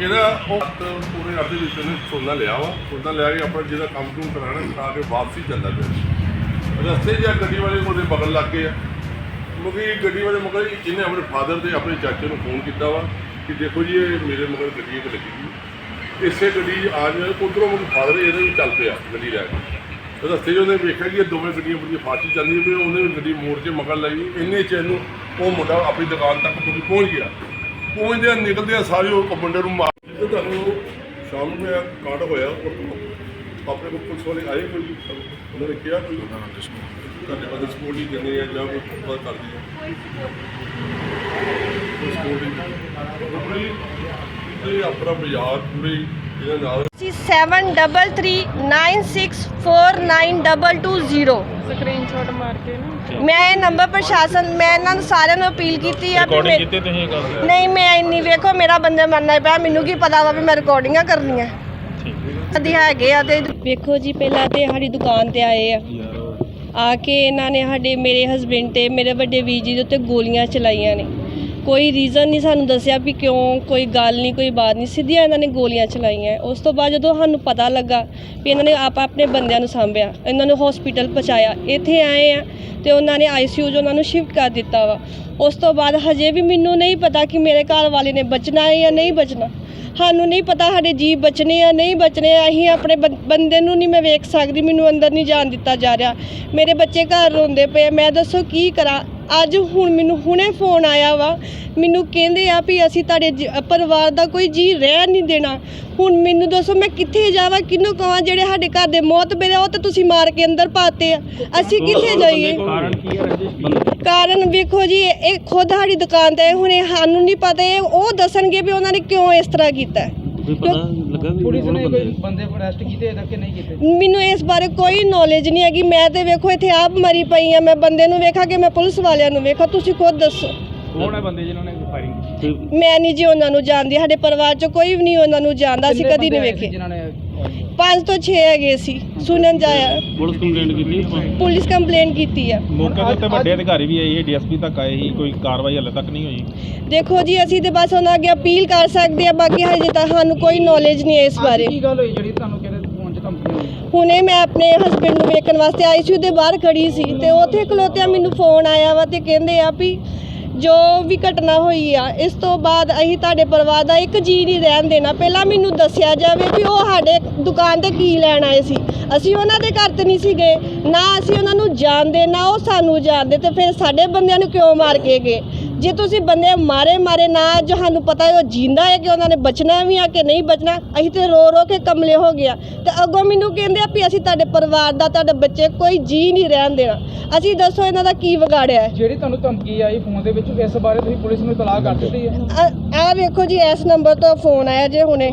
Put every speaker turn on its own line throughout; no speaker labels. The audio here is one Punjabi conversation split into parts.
ਇਹਦਾ ਉਹ ਹੱਥ ਪੂਰੇ ਅੱਧ ਵਿੱਚ ਨੇ ਸੋਨਾ ਲਿਆ ਵਾ। ਸੋਨਾ ਲਿਆ ਕੇ ਆਪਣਾ ਜਿਹਦਾ ਕੰਮ ਕੁਮ ਕਰਾਣਾ ਕਰਾ ਕੇ ਵਾਪਸੀ ਚੱਲਦਾ ਪਿਆ ਰਸਤੇ 'ਚ ਆ ਗੱਡੀ ਵਾਲੇ ਉਹਦੇ ਬਗਲ ਲੱਗ ਗਏ ਆ। ਮੁਕੀ ਗੱਡੀ ਵਾਲੇ ਮਗਰ ਇਹਨੇ ਆਪਣੇ ਫਾਦਰ ਤੇ ਆਪਣੇ ਚਾਚੇ ਨੂੰ ਫੋਨ ਕੀਤਾ ਵਾ ਕਿ ਦੇਖੋ ਜੀ, ਇਹ ਮੇਰੇ ਮਗਰ ਗੱਡੀ ਇੱਕ ਲੱਗੀ ਹੋਈ। ਇਸੇ ਗੱਡੀ 'ਚ ਆ ਜਾਏ ਉਧਰੋਂ ਮੇਰੇ ਫਾਦਰ ਇਹਦੇ ਵੀ ਚੱਲ ਪਿਆ ਗੱਡੀ ਲੈ ਕੇ। ਰਸਤੇ 'ਚ ਉਹਨੇ ਵੇਖਿਆ ਕਿ ਇਹ ਦੋਵੇਂ ਗੱਡੀਆਂ ਬੜੀਆਂ ਫਾਸਟ ਚੱਲਦੀਆਂ ਪਈਆਂ, ਉਹਨੇ ਗੱਡੀ ਮੋੜ ਕੇ ਮਗਰ ਲਾਈ। ਇੰਨੇ ਚ ਇਹਨੂੰ ਉਹ ਮੁੰਡਾ ਆਪਣੀ ਦੁਕਾਨ ਤੱਕ ਪਹੁੰਚ ਪਹੁੰਚ ਗਿਆ। ਪਹੁੰਚਦੇ ਨਿਕਲਦੇ ਸਾਰੇ ਉਹ ਮੁੰਡੇ ਨੂੰ ਮਾਰ ਜਿੱਦਾਂ ਤੁਹਾਨੂੰ ਸ਼ਾਮ ਨੂੰ ਇਹ ਕਾਂਡ ਹੋਇਆ ਉਹ ਆਪਣੇ ਕੋਲ ਪੁਲਿਸ ਵਾਲੇ ਆਏ ਕੋਈ? ਉਹਨਾਂ ਨੇ ਕਿਹਾ ਕੋਈ? ਤੁਹਾਡੇ ਬਦਲ ਸਪੋਰਟ ਹੀ ਦਿੰਦੇ ਆ ਜਾਂ ਕੋਈ ਪਤਾ ਕਰਦੀ ਆ ਕੋਈ ਸਪੋਰਟ ਹੀ ਪੂਰੀ ਇਹ ਆਪਣਾ ਬਾਜ਼ਾਰ ਪੂਰੇ ਇਹਦੇ
double two zero
ਸਕਰੀਨਸ਼ਾਟ ਮਾਰ ਕੇ ਨਾ।
ਮੈਂ ਇਹ ਨੰਬਰ ਪ੍ਰਸ਼ਾਸਨ ਮੈਂ ਇਹਨਾਂ ਨੂੰ ਸਾਰਿਆਂ ਨੂੰ ਅਪੀਲ ਕੀਤੀ ਆ ਵੀ
ਰਿਕਾਰਡਿੰਗ
ਮੇ-
ਕੀਤੀ ਤੁਸੀਂ ਇਹ ਗੱਲ
ਨਹੀਂ ਮੈਂ ਇੰਨੀ ਵੇਖੋ ਮੇਰਾ ਬੰਦੇ ਮਰਨਾ ਪਿਆ। ਮੈਨੂੰ ਕੀ ਪਤਾ ਵਾ ਵੀ ਮੈਂ ਰਿਕਾਰਡਿੰਗਾਂ ਕਰਨੀਆਂ
ਠੀਕ।
ਅਧੀ ਹੈਗੇ ਆ ਤੇ ਵੇਖੋ ਜੀ ਪਹਿਲਾਂ ਤੇ ਸਾਡੀ ਦੁਕਾਨ ਤੇ ਆਏ ਆ। ਆ ਕੇ ਇਹਨਾਂ ਨੇ ਸਾਡੇ ਮੇਰੇ ਹਸਬੰਡ ਤੇ ਮੇਰੇ ਵੱਡੇ ਵੀਰ ਜੀ ਦੇ ਉੱਤੇ ਗੋਲੀਆਂ ਚਲਾਈਆਂ ਨੇ। ਕੋਈ ਰੀਜ਼ਨ ਨਹੀਂ ਸਾਨੂੰ ਦੱਸਿਆ ਵੀ ਕਿਉਂ, ਕੋਈ ਗੱਲ ਨਹੀਂ, ਕੋਈ ਬਾਤ ਨਹੀਂ। ਸਿੱਧੀਆਂ ਇਹਨਾਂ ਨੇ ਗੋਲੀਆਂ ਚਲਾਈਆਂ। ਉਸ ਤੋਂ ਬਾਅਦ ਜਦੋਂ ਸਾਨੂੰ ਪਤਾ ਲੱਗਾ ਵੀ ਇਹਨਾਂ ਨੇ ਆਪ ਆਪਣੇ ਬੰਦਿਆਂ ਨੂੰ ਸਾਂਭਿਆ, ਇਹਨਾਂ ਨੂੰ ਹਸਪੀਟਲ ਪਹੁੰਚਾਇਆ, ਇੱਥੇ ਆਏ ਆ ਤੇ ਉਹਨਾਂ ਨੇ ਆਈਸੀਯੂ 'ਚ ਉਹਨਾਂ ਨੂੰ ਸ਼ਿਫਟ ਕਰ ਦਿੱਤਾ ਵਾ। ਉਸ ਤੋਂ ਬਾਅਦ ਹਜੇ ਵੀ ਮੈਨੂੰ ਨਹੀਂ ਪਤਾ ਕਿ ਮੇਰੇ ਘਰ ਵਾਲੇ ਨੇ ਬਚਣਾ ਹੈ ਜਾਂ ਨਹੀਂ ਬਚਣਾ। ਸਾਨੂੰ ਨਹੀਂ ਪਤਾ ਸਾਡੇ ਜੀਵ ਬਚਨੇ ਆ, ਨਹੀਂ ਬਚਨੇ ਆ। ਅਸੀਂ ਆਪਣੇ ਬੰ- ਬੰਦੇ ਨੂੰ ਨਹੀਂ ਮੈਂ ਵੇਖ ਸਕਦੀ, ਮੈਨੂੰ ਅੰਦਰ ਨਹੀਂ ਜਾਣ ਦਿੱਤਾ ਜਾ ਰਿਹਾ। ਮੇਰੇ ਬੱਚੇ ਘਰ ਰੋਂਦੇ ਪਏ ਮੈਂ ਦੱਸੋ ਕੀ ਕਰਾਂ? ਅੱਜ ਹੁਣ ਮੈਨੂੰ ਹੁਣੇ ਫੋਨ ਆਇਆ ਵਾ ਮੈਨੂੰ ਕਹਿੰਦੇ ਆ ਵੀ ਅਸੀਂ ਤੁਹਾਡੇ ਜ- ਪਰਿਵਾਰ ਦਾ ਕੋਈ ਜੀ ਰਹਿ ਨਹੀਂ ਦੇਣਾ। ਹੁਣ ਮੈਨੂੰ ਦੱਸੋ ਮੈਂ ਕਿੱਥੇ ਜਾਵਾਂ ਕਿਹਨੂੰ ਕਹਾਂ ਜਿਹੜੇ ਸਾਡੇ ਘਰ ਦੇ ਮੌਤ ਮੇਰੇ ਉਹ ਤਾਂ ਤੁਸੀਂ ਮਾਰ ਕੇ ਅੰਦਰ ਪਾਤੇ ਆ। ਅਸੀਂ ਕਿੱਥੇ ਜਾਈਏ?
ਕਾਰਨ ਕੀ ਹੈ ਰਜਿਸ਼
ਕਾਰਨ ਵੇਖੋ ਜੀ ਇਹ ਖੁਦ ਸਾਡੀ ਦੁਕਾਨ ਤੇ ਹੁਣੇ ਸਾਨੂੰ ਨਹੀਂ ਪਤਾ ਇਹ ਉਹ ਦੱਸਣਗੇ ਵੀ ਉਹਨਾਂ ਨੇ ਕਿਉਂ ਇਸ ਤਰ੍ਹਾਂ ਕੀਤਾ। ਹੈ।
ਕੋਈ ਪਤਾ ਲੱਗਾ ਵੀ
ਪੁਲਿਸ ਨੇ
ਕੌਣ
ਕੋਈ
ਬੰਦੇ
ਬੰਦੇ ਅਰੈਸਟ ਕੀਤੇ ਤੱਕ ਕਿ ਨਹੀਂ ਕੀਤੇ?
ਮੈਨੂੰ ਇਸ ਬਾਰੇ ਕੋਈ ਨੌਲੇਜ ਨਹੀਂ ਹੈਗੀ। ਮੈਂ ਤੇ ਵੇਖੋ ਇੱਥੇ ਆਪ ਮਰੀ ਪਈ ਆ ਮੈਂ ਬੰਦੇ ਨੂੰ ਵੇਖਾਂ ਕਿ ਮੈਂ ਪੁਲਿਸ ਵਾਲਿਆਂ ਨੂੰ ਵੇਖਾਂ। ਤੁਸੀਂ ਖੁਦ ਦੱਸੋ।
ਕੌਣ ਹੈ ਬੰਦੇ ਜਿਨ੍ਹਾਂ ਨੇ ਫਾਇਰਿੰਗ ਕੀਤੀ?
ਮੈਂ ਨਹੀਂ ਜੀ ਉਹਨਾਂ ਨੂੰ ਜਾਣਦੀ। ਸਾਡੇ ਪਰਿਵਾਰ ਚ ਕੋਈ ਵੀ ਨਹੀਂ ਉਹਨਾਂ ਨੂੰ ਜਾਣਦਾ। ਅਸੀਂ ਕਦੀ ਨਹੀਂ ਵੇਖੇ।
ਜਿਨ੍ਹਾਂ ਨੇ
ਪੰਜ ਤੋਂ 6 ਹੈਗੇ ਸੀ। ਸੁਣਨ ਜਾਇਆ
ਪੁਲਿਸ ਕੰਪਲੇਂਟ ਕੀਤੀ
ਪੁਲਿਸ ਕੰਪਲੇਨ ਕੀਤੀ ਆ।
ਮੌਕੇ ਦੇ ਉੱਤੇ ਵੱਡੇ ਅਧਿਕਾਰੀ ਵੀ ਆਏ ਡੀਐਸਪੀ ਤੱਕ ਆਏ ਸੀ ਕੋਈ ਕਾਰਵਾਈ ਹਲੇ ਤੱਕ ਨਹੀਂ ਹੋਈ।
ਦੇਖੋ ਜੀ ਅਸੀਂ ਤੇ ਬਸ ਉਹਨਾਂ ਅੱਗੇ ਅਪੀਲ ਕਰ ਸਕਦੇ ਆ ਬਾਕੀ ਹਜੇ ਤੱਕ ਸਾਨੂੰ ਕੋਈ ਨੌਲੇਜ ਨਹੀਂ ਹੈ ਇਸ ਬਾਰੇ।
ਕੀ ਗੱਲ ਹੋਈ ਜਿਹੜੀ ਤੁਹਾਨੂੰ ਕਹਿੰਦੇ ਫੋਨ 'ਚ ਹੋਈ
ਹੁਣੇ ਮੈਂ ਆਪਣੇ ਹਸਬੰਡ ਨੂੰ ਵੇਖਣ ਵਾਸਤੇ ਆਈਸੀਯੂ ਦੇ ਬਾਹਰ ਖੜੀ ਸੀ ਤੇ ਉੱਥੇ ਖਲੋਤਿਆਂ ਮੈਨੂੰ ਫੋਨ ਆਇਆ ਵਾ ਤੇ ਕਹਿੰਦੇ ਆ ਵੀ ਜੋ ਵੀ ਘਟਨਾ ਹੋਈ ਆ, ਇਸ ਤੋਂ ਬਾਅਦ ਅਸੀਂ ਤੁਹਾਡੇ ਪਰਿਵਾਰ ਦਾ ਇੱਕ ਜੀ ਨਹੀਂ ਰਹਿਣ ਦੇਣਾ। ਪਹਿਲਾਂ ਮੈਨੂੰ ਦੱਸਿਆ ਜਾਵੇ ਵੀ ਉਹ ਸਾਡੇ ਦੁਕਾਨ ਤੇ ਕੀ ਲੈਣ ਆਏ ਸੀ। ਅਸੀਂ ਉਹਨਾਂ ਦੇ ਘਰ ਤੇ ਨਹੀਂ ਸੀ ਗਏ ਨਾ ਅਸੀਂ ਉਹਨਾਂ ਨੂੰ ਜਾਣਦੇ ਨਾ ਉਹ ਸਾਨੂੰ ਜਾਣਦੇ ਤੇ ਫਿਰ ਸਾਡੇ ਬੰਦਿਆਂ ਨੂੰ ਕਿਉਂ ਮਾਰ ਕੇ ਗਏ? ਜੇ ਤੁਸੀਂ ਬੰਦੇ ਮਾਰੇ ਮਾਰੇ ਨਾ ਸਾਨੂੰ ਪਤਾ ਹੈ ਉਹ ਜਿੰਦਾ ਹੈ ਕਿ ਉਹਨਾਂ ਨੇ ਬਚਣਾ ਵੀ ਆ ਕਿ ਨਹੀਂ ਬਚਣਾ ਅਸੀਂ ਤੇ ਰੋ ਰੋ ਕੇ ਕਮਲੇ ਹੋ ਗਿਆ ਤੇ ਅੱਗੋਂ ਮੈਨੂੰ ਕਹਿੰਦੇ ਆ ਵੀ ਅਸੀਂ ਤੁਹਾਡੇ ਪਰਿਵਾਰ ਦਾ ਤੁਹਾਡੇ ਬੱਚੇ ਕੋਈ ਜੀ ਨਹੀਂ ਰਹਿਣ ਦੇਣਾ। ਅਸੀਂ ਦੱਸੋ ਇਹਨਾਂ ਦਾ ਕੀ ਵਿਗਾੜਿਆ ਹੈ।
ਜਿਹੜੀ ਤੁਹਾਨੂੰ ਧਮਕੀ ਆਈ ਫੋਨ ਦੇ ਵਿੱਚ ਇਸ ਬਾਰੇ ਤੁਸੀਂ ਪੁਲਿਸ ਨੂੰ ਇਤਲਾਹ ਕਰ ਦਿੱਤੀ ਹੈ।
ਆ ਵੇਖੋ ਜੀ ਇਸ ਨੰਬਰ ਤੋਂ ਫੋਨ ਆਇਆ ਜੇ ਹੁਣੇ।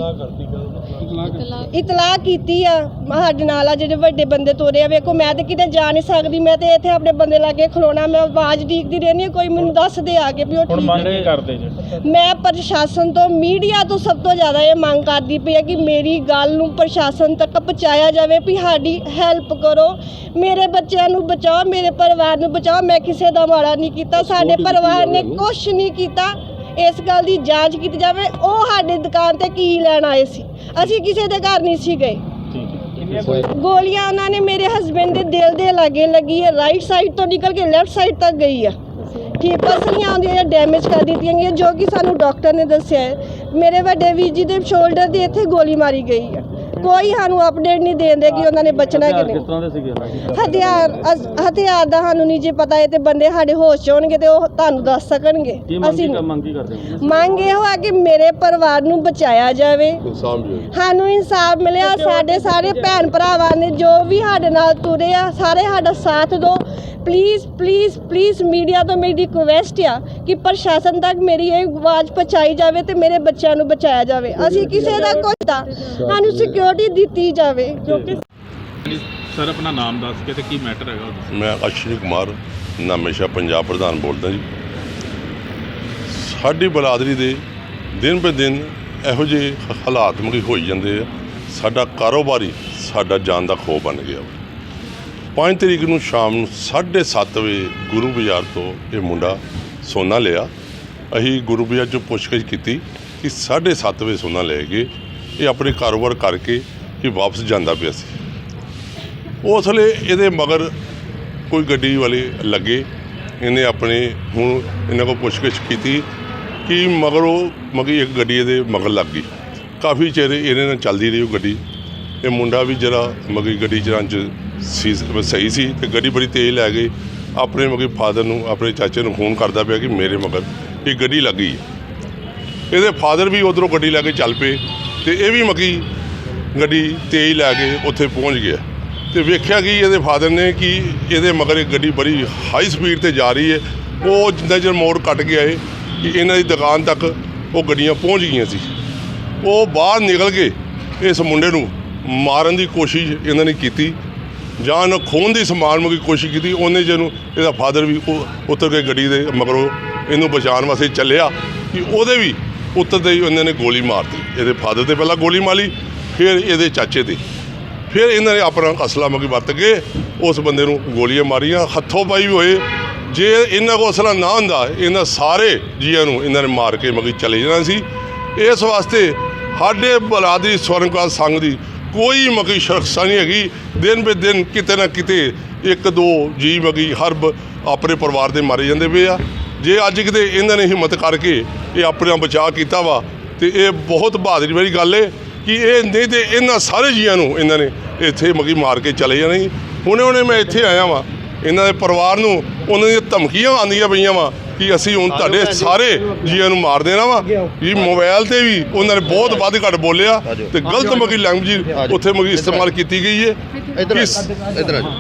ਇਤਲਾਹ ਕੀਤੀ। ਆ। ਸਾਡੇ ਨਾਲ ਆ ਜਿਹੜੇ ਵੱਡੇ ਬੰਦੇ ਤੋਰੇ ਆ। ਵੇਖੋ ਮੈਂ ਤੇ ਕਿਤੇ ਜਾ ਨਹੀਂ ਸਕਦੀ। ਮੈਂ ਤੇ ਇੱਥੇ ਆਪਣੇ ਬੰਦੇ ਲਾਗੇ ਖਲੋਣਾ। ਮੈਂ ਆਵਾਜ਼ ਡੀਕਦੀ ਰਹਿੰਦੀ ਹਾਂ, ਕੋਈ ਮੈਨੂੰ ਦੱਸ ਦੇ ਆ ਕੇ ਵੀ ਉਹ
ਹੁਣ
ਠੀਕ
ਮੰਗ ਕੀ ਕਰਦੇ ਜੀ?
ਮੈਂ ਪ੍ਰਸ਼ਾਸਨ ਤੋਂ ਮੀਡੀਆ ਤੋਂ ਸਭ ਤੋਂ ਜ਼ਿਆਦਾ ਇਹ ਮੰਗ ਕਰਦੀ ਪਈ ਹੈ ਕਿ ਮੇਰੀ ਗੱਲ ਨੂੰ ਪ੍ਰਸ਼ਾਸਨ ਤੱਕ ਪਹੁੰਚਾਇਆ ਜਾਵੇ ਵੀ ਸਾਡੀ ਹੈਲਪ ਕਰੋ। ਮੇਰੇ ਬੱਚਿਆਂ ਨੂੰ ਬਚਾਓ ਮੇਰੇ ਪਰਿਵਾਰ ਨੂੰ ਬਚਾਓ। ਮੈਂ ਕਿਸੇ ਦਾ ਮਾੜਾ ਨਹੀਂ ਕੀਤਾ। ਸਾਡੇ ਪਰਿਵਾਰ ਨੇ ਕੁਝ ਨਹੀਂ ਕੀਤਾ। ਇਸ ਗੱਲ ਦੀ ਜਾਂਚ ਕੀਤੀ ਜਾਵੇ। ਉਹ ਸਾਡੇ ਦੁਕਾਨ ਤੇ ਕੀ ਲੈਣ ਆਏ ਸੀ? ਅਸੀਂ ਕਿਸੇ ਦੇ ਘਰ ਨਹੀਂ ਸੀ ਗਏ। ਗੋਲੀਆਂ? ਉਹਨਾਂ ਨੇ ਮੇਰੇ ਹਸਬੰਡ ਦੇ ਦਿਲ ਦੇ ਲਾਗੇ ਲੱਗੀ ਹੈ। ਰਾਈਟ ਸਾਈਡ ਤੋਂ ਨਿਕਲ ਕੇ ਲੈਫਟ ਸਾਈਡ ਤੱਕ ਗਈ ਆ। ਠੀਕ ਪਸਲੀਆਂ ਆਉਂਦੀਆਂ ਡੈਮੇਜ ਕਰ ਦਿੱਤੀਆਂ ਗਈਆਂ ਜੋ ਕਿ ਸਾਨੂੰ ਡਾਕਟਰ ਨੇ ਦੱਸਿਆ ਹੈ। ਮੇਰੇ ਵੱਡੇ ਵੀਰ ਜੀ ਦੇ ਸ਼ੋਲਡਰ ਦੇ ਇੱਥੇ ਗੋਲੀ ਮਾਰੀ ਗਈ ਆ। ਕੋਈ ਸਾਨੂੰ ਅਪਡੇਟ ਨਹੀਂ ਦੇਂਦੇ ਕਿ ਉਹਨਾਂ ਨੇ ਬਚਣਾ ਕਿ ਨਹੀਂ।
ਤਰ੍ਹਾਂ ਦੇ ਸੀਗੇ?
ਹਥਿਆਰ ਅਸ- ਹਥਿਆਰ ਦਾ ਸਾਨੂੰ ਨਹੀਂ ਜੇ ਪਤਾ ਹੈ ਤੇ ਬੰਦੇ ਸਾਡੇ ਹੋਸ਼ 'ਚ ਹੋਣਗੇ ਤੇ ਉਹ ਤੁਹਾਨੂੰ ਦੱਸ ਸਕਣਗੇ। ਅਸੀਂ।
ਮੰਗ ਕਰਦੇ ਹੋ?
ਮੰਗ ਇਹ ਆ ਕਿ ਮੇਰੇ ਪਰਿਵਾਰ ਨੂੰ ਬਚਾਇਆ ਜਾਵੇ।
ਇਨਸਾਨ ਵੀ ਹੋਏ
ਸਾਨੂੰ ਇਨਸਾਫ ਮਿਲਿਆ ਸਾਡੇ ਸਾਰੇ ਭੈਣ ਭਰਾਵਾਂ ਨੇ ਜੋ ਵੀ ਸਾਡੇ ਨਾਲ ਤੁਰੇ ਆ ਸਾਰੇ ਸਾਡਾ ਸਾਥ ਦਿਓ। ਪਲੀਜ਼ ਪਲੀਜ਼ ਪਲੀਜ਼ ਮੀਡੀਆ ਤੋਂ ਮੇਰੀ ਰਿਕੁਐਸਟ ਆ ਕਿ ਪ੍ਰਸ਼ਾਸਨ ਤੱਕ ਮੇਰੀ ਇਹ ਆਵਾਜ਼ ਪਹੁੰਚਾਈ ਜਾਵੇ ਤੇ ਮੇਰੇ ਬੱਚਿਆਂ ਨੂੰ ਬਚਾਇਆ ਜਾਵੇ। ਅਸੀਂ ਕਿਸੇ ਦਾ ਕੁਝ ਦਾ ਸਾਨੂੰ ਸਿਕਿਉਰਿਟੀ ਦਿੱਤੀ ਜਾਵੇ। ਕਿਉਂਕਿ
ਸਰ ਆਪਣਾ ਨਾਮ ਦੱਸ ਕੇ ਤੇ ਕੀ ਮੈਟਰ ਹੈਗਾ
ਮੈਂ ਅਸ਼ਵਨੀ ਕੁਮਾਰ ਨਾਮੇਸ਼ਾ ਪੰਜਾਬ ਪ੍ਰਧਾਨ ਬੋਲਦਾ ਜੀ। ਸਾਡੀ ਬਰਾਦਰੀ ਦੇ ਦਿਨ ਬ ਦਿਨ ਇਹੋ ਜਿਹੇ ਹਾਲਾਤ ਮੁਕੀ ਹੋਈ ਜਾਂਦੇ ਆ। ਸਾਡਾ ਕਾਰੋਬਾਰੀ ਸਾਡਾ ਜਾਨ ਦਾ ਖੋ ਬਣ ਗਿਆ। 5 ਤਰੀਕ ਨੂੰ ਸ਼ਾਮ ਨੂੰ 7:30 ਵਜੇ ਗੁਰੂ ਬਾਜ਼ਾਰ ਤੋਂ ਇਹ ਮੁੰਡਾ ਸੋਨਾ ਲਿਆ। ਅਸੀਂ ਗੁਰੂ ਬਾਜ਼ਾਰ ਚੋਂ ਪੁੱਛਗਿੱਛ ਕੀਤੀ ਕਿ 7:30 ਵਜੇ ਸੋਨਾ ਲੈ ਗਏ ਇਹ ਆਪਣੇ ਕਾਰੋਬਾਰ ਕਰਕੇ ਇਹ ਵਾਪਸ ਜਾਂਦਾ ਪਿਆ ਸੀ। ਉਸ ਵੇਲੇ ਇਹਦੇ ਮਗਰ ਕੋਈ ਗੱਡੀ ਵਾਲੇ ਲੱਗੇ। ਇਹਨੇ ਆਪਣੇ ਹੁਣ ਇਹਨਾਂ ਕੋਲ ਪੁੱਛਗਿੱਛ ਕੀਤੀ ਕਿ ਮਗਰੋਂ ਮਗੀ ਇੱਕ ਗੱਡੀ ਇਹਦੇ ਮਗਰ ਲੱਗ ਗਈ। ਕਾਫੀ ਚਿਰ ਇਹਦੇ ਨਾਲ ਚੱਲਦੀ ਰਹੀ ਉਹ ਗੱਡੀ। ਇਹ ਮੁੰਡਾ ਵੀ ਜਰਾ ਮਗੀ ਗੱਡੀ ਚਲਾਉਣ 'ਚ ਸੀ ਸਹੀ ਸੀ ਤੇ ਗੱਡੀ ਬੜੀ ਤੇਜ਼ ਲੈ ਗਈ। ਆਪਣੇ ਮਗਰ ਫਾਦਰ ਨੂੰ, ਆਪਣੇ ਚਾਚੇ ਨੂੰ ਫੋਨ ਕਰਦਾ ਪਿਆ ਕਿ ਮੇਰੇ ਮਗਰ ਇਹ ਗੱਡੀ ਲੱਗ ਗਈ। ਹੈ ਇਹਦੇ ਫਾਦਰ ਵੀ ਉਧਰੋਂ ਗੱਡੀ ਲੈ ਕੇ ਚੱਲ ਪਏ ਤੇ ਇਹ ਵੀ ਮਗੀ ਗੱਡੀ ਤੇਜ਼ ਲੈ ਕੇ ਉੱਥੇ ਪਹੁੰਚ ਗਿਆ। ਤੇ ਵੇਖਿਆ ਕਿ ਇਹਦੇ ਫਾਦਰ ਨੇ ਕਿ ਇਹਦੇ ਮਗਰ ਇੱਕ ਗੱਡੀ ਬੜੀ ਹਾਈ ਸਪੀਡ ਤੇ ਜਾ ਰਹੀ ਹੈ। ਉਹ ਜਿੰਨਾ ਚਿਰ ਮੋੜ ਕੱਟ ਗਿਆ ਏ ਕਿ ਇਹਨਾਂ ਦੀ ਦੁਕਾਨ ਤੱਕ ਉਹ ਗੱਡੀਆਂ ਪਹੁੰਚ ਗਈਆਂ ਸੀ। ਉਹ ਬਾਹਰ ਨਿਕਲ ਕੇ ਇਸ ਮੁੰਡੇ ਨੂੰ ਮਾਰਨ ਦੀ ਕੋਸ਼ਿਸ਼ ਇਹਨਾਂ ਨੇ ਕੀਤੀ ਜਾਂ ਨਾ ਖੋਹਣ ਦੀ ਸਮਾਨ ਮਗੀ ਕੋਸ਼ਿਸ਼ ਕੀਤੀ, ਉਹਨੇ ਜਿਹਨੂੰ ਇਹਦਾ ਫਾਦਰ ਵੀ ਉੱਤਰ ਕੇ ਗੱਡੀ ਦੇ ਮਗਰੋਂ ਇਹਨੂੰ ਬਚਾਉਣ ਵਾਸਤੇ ਚੱਲਿਆ ਕਿ ਉਹਦੇ ਵੀ ਉੱਤਰਦੇ ਹੀ ਉਹਨਾਂ ਨੇ ਗੋਲੀ ਮਾਰਤੀ। ਇਹਦੇ ਫਾਦਰ ਤੇ ਪਹਿਲਾਂ ਗੋਲੀ ਮਾਰੀ, ਫਿਰ ਇਹਦੇ ਚਾਚੇ ਤੇ। ਫਿਰ ਇਹਨਾਂ ਨੇ ਆਪਣਾ ਅਸਲਾ ਮਗੀ ਵਰਤ ਕੇ ਉਸ ਬੰਦੇ ਨੂੰ ਗੋਲੀਆਂ ਮਾਰੀਆਂ, ਹੱਥੋਂ ਪਾਈ ਵੀ ਹੋਏ। ਜੇ ਇਹਨਾਂ ਕੋਲ ਅਸਲਾ ਨਾ ਹੁੰਦਾ, ਇਹਨਾਂ ਸਾਰੇ ਜੀਆਂ ਨੂੰ ਇਹਨਾਂ ਨੇ ਮਾਰ ਕੇ ਮਗੀ ਚਲੇ ਜਾਣਾ ਸੀ। ਇਸ ਵਾਸਤੇ ਸਾਡੇ ਬਲਾਦਰੀ ਸਵਰਨਕਾਲ ਸੰਘ ਦੀ ਕੋਈ ਮਗੀ ਸ਼ਰਖਸਾ ਨਹੀਂ ਹੈਗੀ। ਦਿਨ ਬੇ ਦਿਨ ਕਿਤੇ ਨਾ ਕਿਤੇ ਇੱਕ ਦੋ ਜੀ ਮਗੀ ਹਰਬ ਆਪਣੇ ਪਰਿਵਾਰ ਦੇ ਮਾਰੇ ਜਾਂਦੇ ਪਏ ਆ। ਜੇ ਅੱਜ ਕਿਤੇ ਇਹਨਾਂ ਨੇ ਹਿੰਮਤ ਕਰਕੇ ਇਹ ਆਪਣਾ ਬਚਾਅ ਕੀਤਾ ਵਾ, ਤੇ ਇਹ ਬਹੁਤ ਬਹਾਦਰੀ ਵਾਲੀ ਗੱਲ ਏ ਕਿ ਇਹ ਨਹੀਂ ਤੇ ਇਹਨਾਂ ਸਾਰੇ ਜੀਆਂ ਨੂੰ ਇਹਨਾਂ ਨੇ ਇੱਥੇ ਮਗੀ ਮਾਰ ਕੇ ਚਲੇ ਜਾਣੇ ਸੀ ਹੁਣੇ ਹੁਣੇ ਮੈਂ ਇੱਥੇ ਆਇਆ ਵਾਂ ਇਹਨਾਂ ਦੇ ਪਰਿਵਾਰ ਨੂੰ ਉਹਨਾਂ ਦੀਆਂ ਧਮਕੀਆਂ ਆਉਂਦੀਆਂ ਪਈਆਂ ਵਾ ਕਿ ਅਸੀਂ ਹੁਣ ਤੁਹਾਡੇ ਸਾਰੇ ਜੀਆਂ ਨੂੰ ਮਾਰ ਦੇਣਾ ਵਾ। ਜੀ ਮੋਬਾਈਲ ਤੇ ਵੀ ਉਹਨਾਂ ਨੇ ਬਹੁਤ ਵੱਧ ਘੱਟ ਬੋਲਿਆ ਤੇ ਗਲਤ ਮਗੀ ਲੈਂਗੁਏਜ ਉੱਥੇ ਮਗੀ ਇਸਤੇਮਾਲ ਕੀਤੀ ਗਈ ਹੈ।
ਇਧਰ
ਇਸ-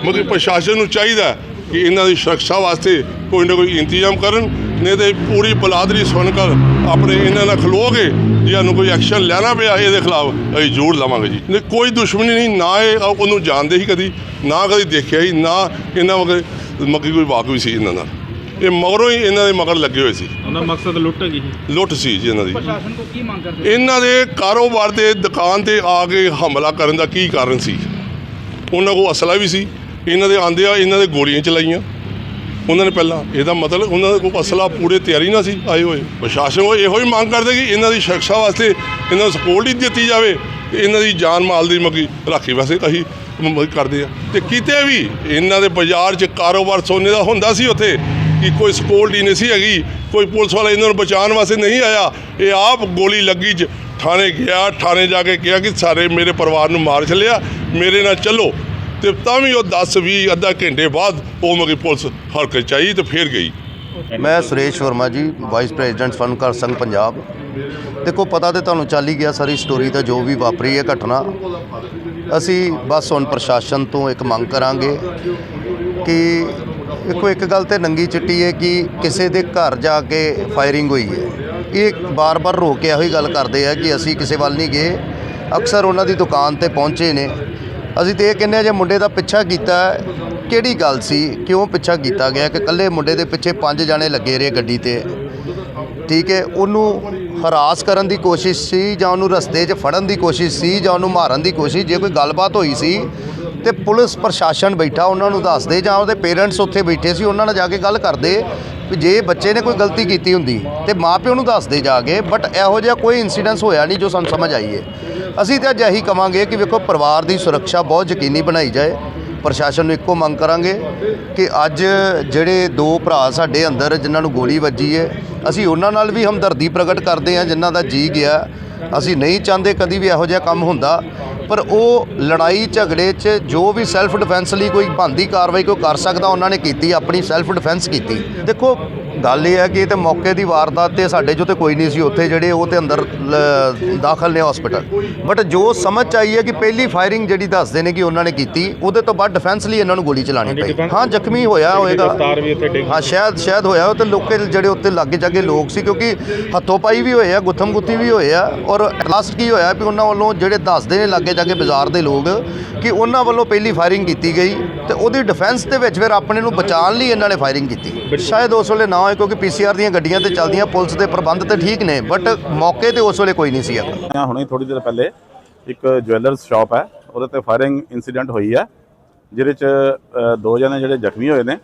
ਮਗਰ ਪ੍ਰਸ਼ਾਸਨ ਨੂੰ ਚਾਹੀਦਾ ਕਿ ਇਹਨਾਂ ਦੀ ਸੁਰੱਖਿਆ ਵਾਸਤੇ ਕੋਈ ਨਾ ਕੋਈ ਇੰਤਜ਼ਾਮ ਕਰਨ ਨਹੀਂ ਤੇ ਪੂਰੀ ਬਲਾਦਰੀ ਸੁਣ ਕਰ ਆਪਣੇ ਇਹਨਾਂ ਨਾਲ ਖਲੋ ਕੇ ਜੇ ਸਾਨੂੰ ਕੋਈ ਐਕਸ਼ਨ ਲੈਣਾ ਪਿਆ ਇਹਦੇ ਖਿਲਾਫ ਅਸੀਂ ਜ਼ਰੂਰ ਲਵਾਂਗੇ ਜੀ। ਨਹੀਂ ਕੋਈ ਦੁਸ਼ਮਣੀ ਨਹੀਂ ਨਾ ਇਹ ਉਹਨੂੰ ਜਾਣਦੇ ਹੀ ਕਦੀ ਨਾ ਕਦੀ ਦੇਖਿਆ ਹੀ ਨਾ ਇਹਨਾਂ ਵਗੇ ਮੱਕੀ ਕੋਈ ਵਾਕਫ ਸੀ ਇਹਨਾਂ ਨਾਲ। ਇਹ ਮਗਰੋਂ ਹੀ ਇਹਨਾਂ ਦੇ ਮਗਰ ਲੱਗੇ ਹੋਏ ਸੀ।
ਉਹਨਾਂ ਦਾ ਮਕਸਦ ਲੁੱਟ ਸੀ।
ਲੁੱਟ ਸੀ ਜੀ ਇਹਨਾਂ ਦੀ।
ਪ੍ਰਸ਼ਾਸਨ ਕੋ ਕੀ ਮੰਗ ਕਰਦੇ
ਇਹਨਾਂ ਦੇ ਕਾਰੋਬਾਰ ਦੇ ਦੁਕਾਨ ਤੇ ਆ ਕੇ ਹਮਲਾ ਕਰਨ ਦਾ ਕੀ ਕਾਰਨ ਸੀ? ਉਹਨਾਂ ਕੋਲ ਅਸਲਾ ਵੀ ਸੀ। ਇਹਨਾਂ ਦੇ ਆਂਦੇ ਆ ਇਹਨਾਂ ਦੇ ਗੋਲੀਆਂ ਚਲਾਈਆਂ। ਉਹਨਾਂ ਨੇ ਪਹਿਲਾਂ ਇਹਦਾ ਮਤਲਬ ਉਹਨਾਂ ਦਾ ਕੋਈ ਅਸਲਾ ਪੂਰੇ ਤਿਆਰੀ ਨਾ ਸੀ, ਆਏ ਹੋਏ। ਪ੍ਰਸ਼ਾਸਨ ਉਹ ਇਹੋ ਹੀ ਮੰਗ ਕਰਦੇ ਕਿ ਇਹਨਾਂ ਦੀ ਸੁਰੱਖਿਆ ਵਾਸਤੇ ਇਹਨਾਂ ਨੂੰ ਸਪੋਰਟ ਦਿੱਤੀ ਜਾਵੇ ਤੇ ਇਹਨਾਂ ਦੀ ਜਾਨ ਮਾਲ ਦੀ ਮਗੀ ਰਾਖੀ ਵਾਸਤੇ ਅਸੀਂ ਕਰਦੇ ਆ। ਤੇ ਕਿਤੇ ਵੀ ਇਹਨਾਂ ਦੇ ਬਾਜ਼ਾਰ 'ਚ ਕਾਰੋਬਾਰ ਸੋਨੇ ਦਾ ਹੁੰਦਾ ਸੀ ਉੱਥੇ, ਕਿ ਕੋਈ ਸਪੋਰਟ ਹੀ ਨਹੀਂ ਸੀ ਹੈਗੀ, ਕੋਈ ਪੁਲਿਸ ਵਾਲਾ ਇਹਨਾਂ ਨੂੰ ਬਚਾਉਣ ਵਾਸਤੇ ਨਹੀਂ ਆਇਆ, ਇਹ ਆਪ ਗੋਲੀ ਲੱਗੀ 'ਚ ਥਾਣੇ ਗਿਆ, ਥਾਣੇ ਜਾ ਕੇ ਕਿਹਾ ਕਿ ਸਾਰੇ ਮੇਰੇ ਪਰਿਵਾਰ ਨੂੰ ਮਾਰ ਚੱਲਿਆ ਮੇਰੇ ਨਾਲ ਚੱਲੋ। ਤੇ ਤਾਂ ਵੀ ਉਹ 10 20 ਅੱਧਾ ਘੰਟੇ ਬਾਅਦ ਉਹ ਮਗੀ ਪੁਲਿਸ ਹਰਕਤ ਚਾਈ ਤੇ ਫੇਰ ਗਈ।
ਮੈਂ ਸੁਰੇਸ਼ ਵਰਮਾ ਜੀ ਵਾਈਸ ਪ੍ਰੈਜ਼ੀਡੈਂਟ ਫਨਕਾਰ ਸੰਘ ਪੰਜਾਬ। ਦੇਖੋ, ਪਤਾ ਤੇ ਤੁਹਾਨੂੰ ਚੱਲ ਹੀ ਗਿਆ ਸਾਰੀ ਸਟੋਰੀ ਤਾਂ ਜੋ ਵੀ ਵਾਪਰੀ ਹੈ ਘਟਨਾ। ਅਸੀਂ ਬਸ ਹੁਣ ਪ੍ਰਸ਼ਾਸਨ ਤੋਂ ਇੱਕ ਮੰਗ ਕਰਾਂਗੇ ਕਿ ਇੱਕੋ ਇੱਕ ਗੱਲ ਤੇ ਨੰਗੀ ਚਿੱਟੀ ਹੈ ਕਿ ਕਿਸੇ ਦੇ ਘਰ ਜਾ ਕੇ ਫਾਇਰਿੰਗ ਹੋਈ ਹੈ। ਇਹ ਬਾਰ-ਬਾਰ ਰੋ ਕੇ ਇਹੋ ਹੀ ਗੱਲ ਕਰਦੇ ਆ ਕਿ ਅਸੀਂ ਕਿਸੇ ਵੱਲ ਨਹੀਂ ਗਏ। ਅਕਸਰ ਉਹਨਾਂ ਦੀ ਦੁਕਾਨ ਤੇ ਪਹੁੰਚੇ ਨੇ। ਅਸੀਂ ਤੇ ਇਹ ਕਹਿੰਦੇ ਆ ਜੇ ਮੁੰਡੇ ਦਾ ਪਿੱਛਾ ਕੀਤਾ ਕਿਹੜੀ ਗੱਲ ਸੀ? ਕਿਉਂ ਪਿੱਛਾ ਕੀਤਾ ਗਿਆ? ਕਿ ਇਕੱਲੇ ਮੁੰਡੇ ਦੇ ਪਿੱਛੇ ਪੰਜ ਜਾਣੇ ਲੱਗੇ ਰਹੇ ਗੱਡੀ ਤੇ। ਠੀਕ ਹੈ, ਉਹਨੂੰ ਹਰਾਸ ਕਰਨ ਦੀ ਕੋਸ਼ਿਸ਼ ਸੀ ਜਾਂ ਉਹਨੂੰ ਰਸਤੇ 'ਚ ਫੜਨ ਦੀ ਕੋਸ਼ਿਸ਼ ਸੀ ਜਾਂ ਉਹਨੂੰ ਮਾਰਨ ਦੀ ਕੋਸ਼ਿਸ਼, ਜੇ ਕੋਈ ਗੱਲਬਾਤ ਹੋਈ ਸੀ ਤੇ ਪੁਲਿਸ ਪ੍ਰਸ਼ਾਸਨ ਬੈਠਾ, ਉਹਨਾਂ ਨੂੰ ਦੱਸਦੇ ਜਾਂ ਉਹਦੇ ਪੇਰੈਂਟਸ ਉੱਥੇ ਬੈਠੇ ਸੀ, ਉਹਨਾਂ ਨਾਲ ਜਾ ਕੇ ਗੱਲ ਕਰਦੇ ਵੀ ਜੇ ਬੱਚੇ ਨੇ ਕੋਈ ਗਲਤੀ ਕੀਤੀ ਹੁੰਦੀ ਤੇ ਮਾਪਿਓ ਨੂੰ ਦੱਸਦੇ ਜਾ ਕੇ ਬਟ ਇਹੋ ਜਿਹਾ ਕੋਈ ਇਨਸੀਡੈਂਸ ਹੋਇਆ ਨਹੀਂ ਜੋ ਸਾਨੂੰ ਸਮਝ ਆਈ ਹੈ ਅਸੀਂ ਤਾਂ ਅੱਜ ਇਹੀ ਕਵਾਂਗੇ ਕਿ ਵੇਖੋ, ਪਰਿਵਾਰ ਦੀ ਸੁਰੱਖਿਆ ਬਹੁਤ ਯਕੀਨੀ ਬਣਾਈ ਜਾਏ। ਪ੍ਰਸ਼ਾਸਨ ਨੂੰ ਇੱਕੋ ਮੰਗ ਕਰਾਂਗੇ ਕਿ ਅੱਜ ਜਿਹੜੇ ਦੋ ਭਰਾ ਸਾਡੇ ਅੰਦਰ ਜਿਨ੍ਹਾਂ ਨੂੰ ਗੋਲੀ ਵੱਜੀ ਹੈ ਅਸੀਂ ਉਹਨਾਂ ਨਾਲ ਵੀ ਹਮਦਰਦੀ ਪ੍ਰਗਟ ਕਰਦੇ ਹਾਂ ਜਿਨ੍ਹਾਂ ਦਾ ਜੀ ਗਿਆ। ਅਸੀਂ ਨਹੀਂ ਚਾਹੁੰਦੇ ਕਦੀ ਵੀ ਇਹੋ ਜਿਹਾ ਕੰਮ ਹੁੰਦਾ। ਪਰ ਉਹ ਲੜਾਈ ਝਗੜੇ 'ਚ ਜੋ ਵੀ ਸੈਲਫ ਡਿਫੈਂਸ ਲਈ ਕੋਈ ਬੰਦੀ ਕਾਰਵਾਈ ਕੋਈ ਕਰ ਸਕਦਾ, ਉਹਨਾਂ ਨੇ ਕੀਤੀ, ਆਪਣੀ ਸੈਲਫ ਡਿਫੈਂਸ ਕੀਤੀ। ਦੇਖੋ ਗੱਲ ਇਹ ਹੈ ਕਿ ਤੇ ਮੌਕੇ ਦੀ ਵਾਰਦਾਤ ਤੇ ਸਾਡੇ ਜੋ ਤੇ ਕੋਈ ਨਹੀਂ ਸੀ ਉੱਥੇ ਜਿਹੜੇ ਉਹ ਤੇ ਅੰਦਰ ਦਾਖਲ ਨੇ ਹਸਪੀਟਲ ਬਟ ਜੋ ਸਮਝ 'ਚ ਆਈ ਹੈ ਕਿ ਪਹਿਲੀ ਫਾਇਰਿੰਗ ਜਿਹੜੀ ਦੱਸਦੇ ਨੇ ਕਿ ਉਹਨਾਂ ਨੇ ਕੀਤੀ ਉਹਦੇ ਤੋਂ ਬਾਅਦ ਡਿਫੈਂਸ ਲਈ ਇਹਨਾਂ ਨੂੰ ਗੋਲੀ ਚਲਾਣੀ ਪਈ। ਹਾਂ ਜ਼ਖਮੀ ਹੋਇਆ ਹੋਏਗਾ। ਹਾਂ ਸ਼ਾਇਦ ਸ਼ਾਇਦ ਹੋਇਆ ਉਹ ਤੇ ਲੋਕੇ ਜਿਹੜੇ ਉੱਤੇ ਲਾਗੇ ਜਾਗੇ ਲੋਕ ਸੀ ਕਿਉਂਕਿ ਹੱਥੋਂ ਪਾਈ ਵੀ ਹੋਏ ਆ ਗੁੱਥਮ ਗੁੱਥੀ ਵੀ ਹੋਏ ਆ ਔਰ ਲਾਸਟ ਕੀ ਹੋਇਆ ਵੀ ਉਹਨਾਂ ਵੱਲੋਂ ਜਿਹੜੇ ਦੱਸਦੇ ਨੇ ਲਾਗੇ ਜਾਗੇ ਬਾਜ਼ਾਰ ਦੇ ਲੋਕ ਕਿ ਉਹਨਾਂ ਵੱਲੋਂ ਪਹਿਲੀ ਫਾਇਰਿੰਗ ਕੀਤੀ ਗਈ ਤੇ ਉਹਦੀ ਡਿਫੈਂਸ ਦੇ ਵਿੱਚ ਫਿਰ ਆਪਣੇ ਨੂੰ ਬਚਾਉਣ ਲਈ ਇਹਨਾਂ ਨੇ ਫਾਇਰਿੰਗ ਕੀਤੀ। ਸ਼ਾਇਦ ਉਸ ਵੇਲੇ ਨਾ ਹੋਏ ਕਿਉਂਕਿ ਪੀਸੀਆਰ ਦੀਆਂ ਗੱਡੀਆਂ ਤੇ ਚੱਲਦੀਆਂ, ਪੁਲਿਸ ਦੇ ਪ੍ਰਬੰਧ ਤੇ ਠੀਕ ਨੇ ਬਟ ਮੌਕੇ ਤੇ ਉਸ ਵੇਲੇ ਕੋਈ ਨਹੀਂ ਸੀ ਹੈਗਾ।
ਆ ਹੁਣੇ ਥੋੜੀ ਦੇਰ ਪਹਿਲੇ ਇੱਕ ਜੁਐਲਰਸ ਸ਼ਾਪ ਹੈ, ਉਹਦੇ ਤੇ ਫਾਇਰਿੰਗ ਇਨਸੀਡੈਂਟ ਹੋਈ ਹੈ, ਜਿਹਦੇ ਚ ਦੋ ਜਣੇ ਜਿਹੜੇ ਜ਼ਖਮੀ ਹੋਏ ਨੇ।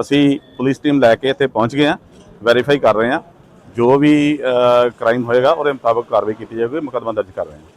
ਅਸੀਂ ਪੁਲਿਸ ਟੀਮ ਲੈ ਕੇ ਇੱਥੇ ਪਹੁੰਚ ਗਏ ਹਾਂ ਵੈਰੀਫਾਈ ਕਰ ਰਹੇ ਹਾਂ। ਜੋ ਵੀ ਕ੍ਰਾਈਮ ਹੋਏਗਾ, ਉਹਦੇ ਮੁਤਾਬਕ ਕਾਰਵਾਈ ਕੀਤੀ ਜਾਵੇਗੀ, ਮੁਕੱਦਮਾ ਦਰਜ ਕਰ ਰਹੇ ਹਾਂ।